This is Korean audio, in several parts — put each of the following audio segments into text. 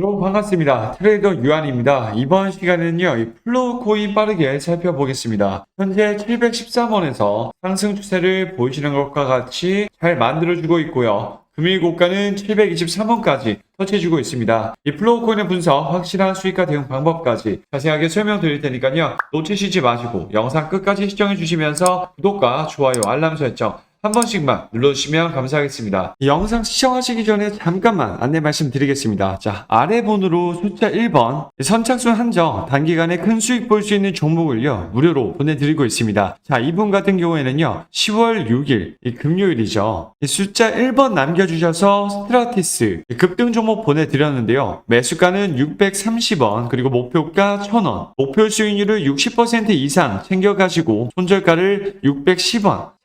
여러분 반갑습니다. 트레이더 유한입니다. 이번 시간에는요, 이 플로우 코인 빠르게 살펴보겠습니다. 현재 713원에서 상승 추세를 보이시는 것과 같이 잘 만들어주고 있고요. 금일 고가는 723원까지 터치해주고 있습니다. 이 플로우 코인의 분석, 확실한 수익과 대응 방법까지 자세하게 설명드릴 테니까요. 놓치시지 마시고 영상 끝까지 시청해주시면서 구독과 좋아요, 알람 설정 한 번씩만 눌러주시면 감사하겠습니다. 이 영상 시청하시기 전에 잠깐만 안내 말씀드리겠습니다. 자, 아래 번호로 숫자 1번 선착순 한정 단기간에 큰 수익 볼 수 있는 종목을요 무료로 보내드리고 있습니다. 자, 이분 같은 경우에는요 10월 6일 이 금요일이죠. 이 숫자 1번 남겨주셔서 스트라티스 이 급등 종목 보내드렸는데요. 매수가는 630원 그리고 목표가 1000원 목표 수익률을 60% 이상 챙겨가시고 손절가를 610원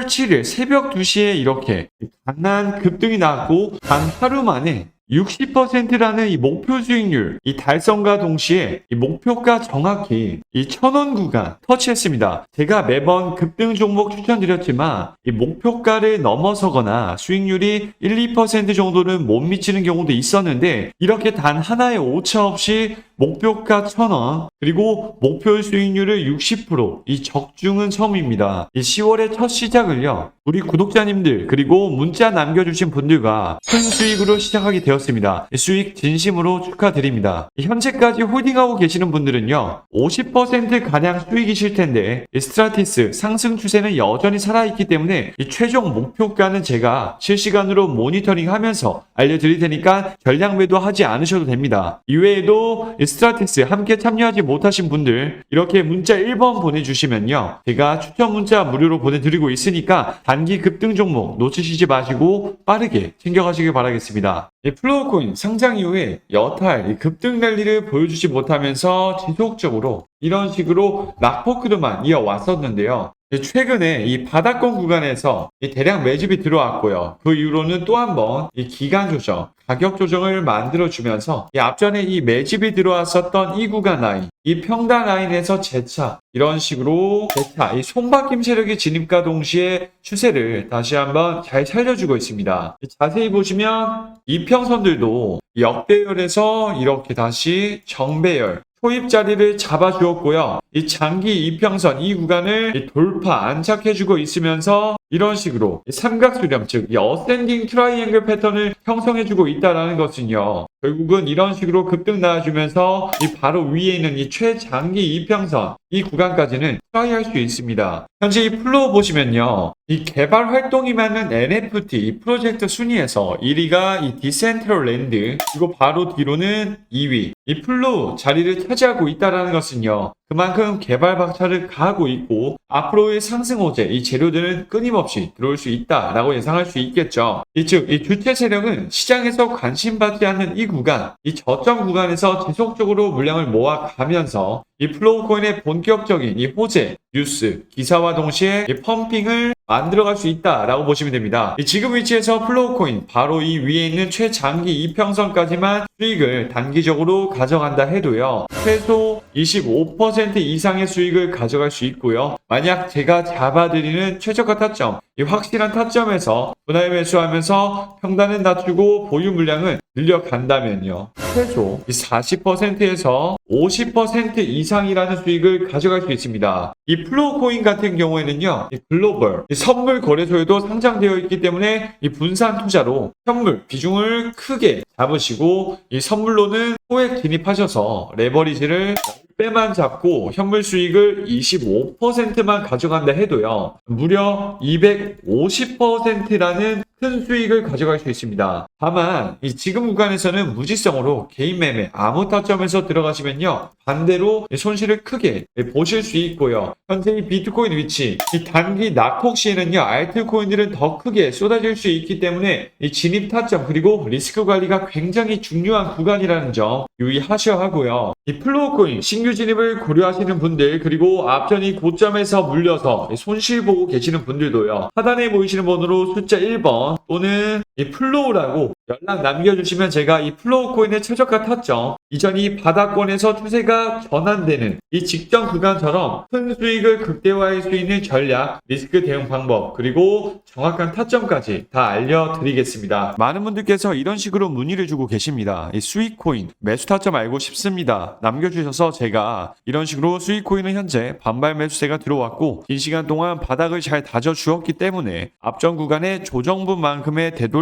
7일 새벽 2시에 이렇게 강한 급등이 나왔고 단 하루 만에 60%라는 이 목표 수익률, 이 달성과 동시에 이 목표가 정확히 이 천원 구간 터치했습니다. 제가 매번 급등 종목 추천드렸지만 이 목표가를 넘어서거나 수익률이 1, 2% 정도는 못 미치는 경우도 있었는데 이렇게 단 하나의 오차 없이 목표가 1000원 그리고 목표 수익률을 60%이 적중은 처음입니다. 이 10월의 첫 시작을요. 우리 구독자님들 그리고 문자 남겨주신 분들과 큰 수익으로 시작하게 되었습니다. 이 수익 진심으로 축하드립니다. 이 현재까지 홀딩하고 계시는 분들은요. 50% 가량 수익이실 텐데 이 스트라티스 상승 추세는 여전히 살아있기 때문에 이 최종 목표가는 제가 실시간으로 모니터링하면서 알려드릴 테니까 전량 매도하지 않으셔도 됩니다. 이외에도 이 스트라티스 함께 참여하지 못하신 분들 이렇게 문자 1번 보내주시면요. 제가 추천 문자 무료로 보내드리고 있으니까 단기 급등 종목 놓치시지 마시고 빠르게 챙겨가시길 바라겠습니다. 이 플로우코인 상장 이후에 여탈 이 급등 랠리를 보여주지 못하면서 지속적으로 이런 식으로 낙폭으로만 이어왔었는데요. 최근에 이 바닥권 구간에서 이 대량 매집이 들어왔고요. 그 이후로는 또 한 번 이 기간 조정, 가격 조정을 만들어주면서 이 앞전에 이 매집이 들어왔었던 이 구간 라인, 이 평단 라인에서 재차 이런 식으로 재차 이 손바뀜 세력의 진입과 동시에 추세를 다시 한번 잘 살려주고 있습니다. 자세히 보시면 이평선들도 역배열에서 이렇게 다시 정배열 초입 자리를 잡아주었고요. 이 장기 이평선 이 구간을 이 돌파 안착해주고 있으면서 이런 식으로 이 삼각수렴 즉이 어센딩 트라이앵글 패턴을 형성해주고 있다는 것은요. 결국은 이런 식으로 급등 나와주면서 이 바로 위에 있는 이 최장기 이평선 이 구간까지는 트라이할 수 있습니다. 현재 이 플로우 보시면요. 이 개발 활동이 많은 NFT 이 프로젝트 순위에서 1위가 이 디센트럴 랜드 그리고 바로 뒤로는 2위 이 플로우 자리를 차지하고 있다는 것은요. 그만큼 개발 박차를 가하고 있고 앞으로의 상승 호재 이 재료들은 끊임없이 들어올 수 있다라고 예상할 수 있겠죠. 이 즉 이 주체 세력은 시장에서 관심받지 않는 이 구간, 이 저점 구간에서 지속적으로 물량을 모아가면서 이 플로우 코인의 본격적인 이 호재, 뉴스, 기사와 동시에 이 펌핑을 만들어갈 수 있다라고 보시면 됩니다. 이 지금 위치에서 플로우 코인 바로 이 위에 있는 최장기 이평선까지만 수익을 단기적으로 가져간다 해도요. 최소 25% 이상의 수익을 가져갈 수 있고요. 만약 제가 잡아드리는 최저가 타점, 이 확실한 타점에서 분할 매수하면서 평단은 낮추고 보유 물량은 늘려간다면요. 최소 40%에서 50% 이상이라는 수익을 가져갈 수 있습니다. 이 플로우 코인 같은 경우에는요, 이 글로벌 이 선물 거래소에도 상장되어 있기 때문에 이 분산 투자로 현물 비중을 크게 잡으시고 이 선물로는 소액 진입하셔서 레버리지를 빼만 잡고 현물 수익을 25%만 가져간다 해도요. 무려 250%라는 큰 수익을 가져갈 수 있습니다. 다만 이 지금 구간에서는 무지성으로 개인 매매 아무 타점에서 들어가시면요 반대로 손실을 크게 보실 수 있고요. 현재 이 비트코인 위치 이 단기 낙폭 시에는요 알트코인들은 더 크게 쏟아질 수 있기 때문에 이 진입 타점 그리고 리스크 관리가 굉장히 중요한 구간이라는 점 유의하셔야 하고요. 이 플로우 코인 신규 진입을 고려하시는 분들 그리고 앞전이 고점에서 물려서 손실 보고 계시는 분들도요. 하단에 보이시는 번호로 숫자 1번 또는 이 플로우라고 연락 남겨주시면 제가 이 플로우 코인의 최저가 타점 이전이 바닥권에서 추세가 전환되는 이 직전 구간처럼 큰 수익을 극대화할 수 있는 전략, 리스크 대응 방법 그리고 정확한 타점까지 다 알려드리겠습니다. 많은 분들께서 이런 식으로 문의를 주고 계십니다. 이 수익 코인 매수 타점 알고 싶습니다. 남겨주셔서 제가 이런 식으로 수익 코인은 현재 반발 매수세가 들어왔고 긴 시간 동안 바닥을 잘 다져 주었기 때문에 앞전 구간의 조정분만큼의 되돌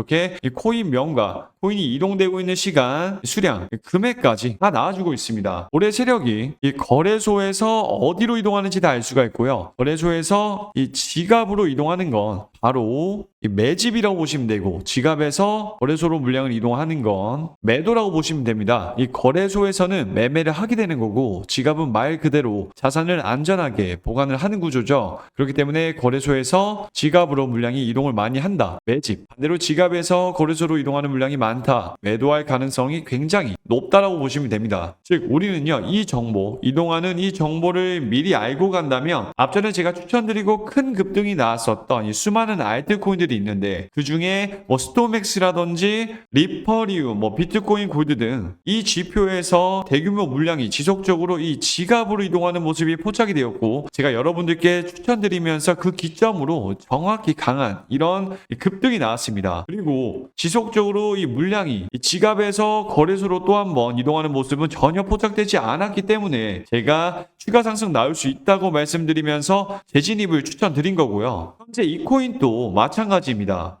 이 코인 명과 코인이 이동되고 있는 시간, 수량, 금액까지 다 나와주고 있습니다. 올해 세력이 이 거래소에서 어디로 이동하는지 다 알 수가 있고요. 거래소에서 이 지갑으로 이동하는 건 바로 이 매집이라고 보시면 되고 지갑에서 거래소로 물량을 이동하는 건 매도라고 보시면 됩니다. 이 거래소에서는 매매를 하게 되는 거고 지갑은 말 그대로 자산을 안전하게 보관을 하는 구조죠. 그렇기 때문에 거래소에서 지갑으로 물량이 이동을 많이 한다. 매집. 반대로 지갑 에서 거래소로 이동하는 물량이 많다. 매도할 가능성이 굉장히 높다라고 보시면 됩니다. 즉 우리는요 이 정보 이동하는 이 정보를 미리 알고 간다면 앞전에 제가 추천드리고 큰 급등이 나왔었던 이 수많은 알트코인들이 있는데 그 중에 뭐 스토맥스라든지 리퍼리움, 뭐 비트코인 골드 등 이 지표에서 대규모 물량이 지속적으로 이 지갑으로 이동하는 모습이 포착이 되었고 제가 여러분들께 추천드리면서 그 기점으로 정확히 강한 이런 급등이 나왔습니다. 그리고 지속적으로 이 물량이 이 지갑에서 거래소로 또 한 번 이동하는 모습은 전혀 포착되지 않았기 때문에 제가 추가 상승 나올 수 있다고 말씀드리면서 재진입을 추천드린 거고요. 현재 이 코인도 마찬가지입니다.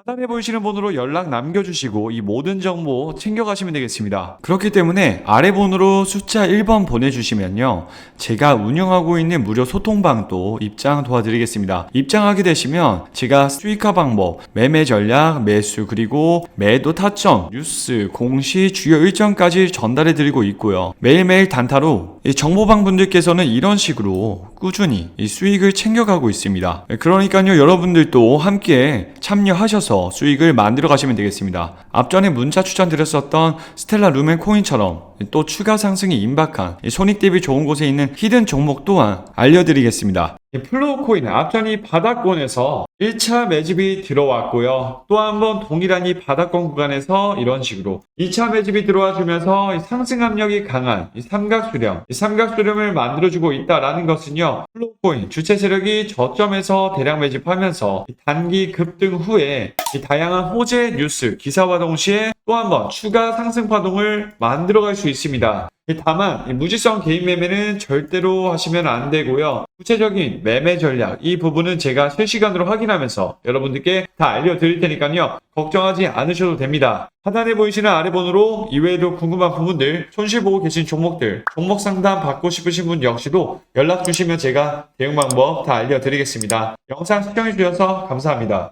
하단에 보이시는 번호로 연락 남겨주시고 이 모든 정보 챙겨가시면 되겠습니다. 그렇기 때문에 아래 번호로 숫자 1번 보내주시면요. 제가 운영하고 있는 무료 소통방도 입장 도와드리겠습니다. 입장하게 되시면 제가 수익화 방법, 매매 전략, 매수 그리고 매도 타점, 뉴스, 공시, 주요 일정까지 전달해 드리고 있고요. 매일매일 단타로 이 정보방 분들께서는 이런 식으로 꾸준히 이 수익을 챙겨가고 있습니다. 그러니까요, 여러분들도 함께 참여하셔서 수익을 만들어 가시면 되겠습니다. 앞전에 문자 추천드렸었던 스텔라 루멘 코인처럼 또 추가 상승이 임박한 이 손익 대비 좋은 곳에 있는 히든 종목 또한 알려드리겠습니다. 플로우 코인 앞전이 바닥권에서 1차 매집이 들어왔고요. 또 한 번 동일한 이 바닥권 구간에서 이런 식으로 2차 매집이 들어와 주면서 상승 압력이 강한 이 삼각 수렴 이 삼각수렴을 만들어주고 있다라는 것은요, 플로코인 주체 세력이 저점에서 대량 매집하면서 이 단기 급등 후에 이 다양한 호재 뉴스, 기사와 동시에 또 한 번 추가 상승 파동을 만들어갈 수 있습니다. 이 다만 이 무지성 개인 매매는 절대로 하시면 안 되고요. 구체적인 매매 전략 이 부분은 제가 실시간으로 확인하면서 여러분들께 다 알려드릴 테니까요. 걱정하지 않으셔도 됩니다. 하단에 보이시는 아래 번호로 이외에도 궁금한 부분들, 손실 보고 계신 종목들, 종목 상담 받고 싶으신 분 역시도 연락 주시면 제가 대응 방법 다 알려드리겠습니다. 영상 시청해주셔서 감사합니다.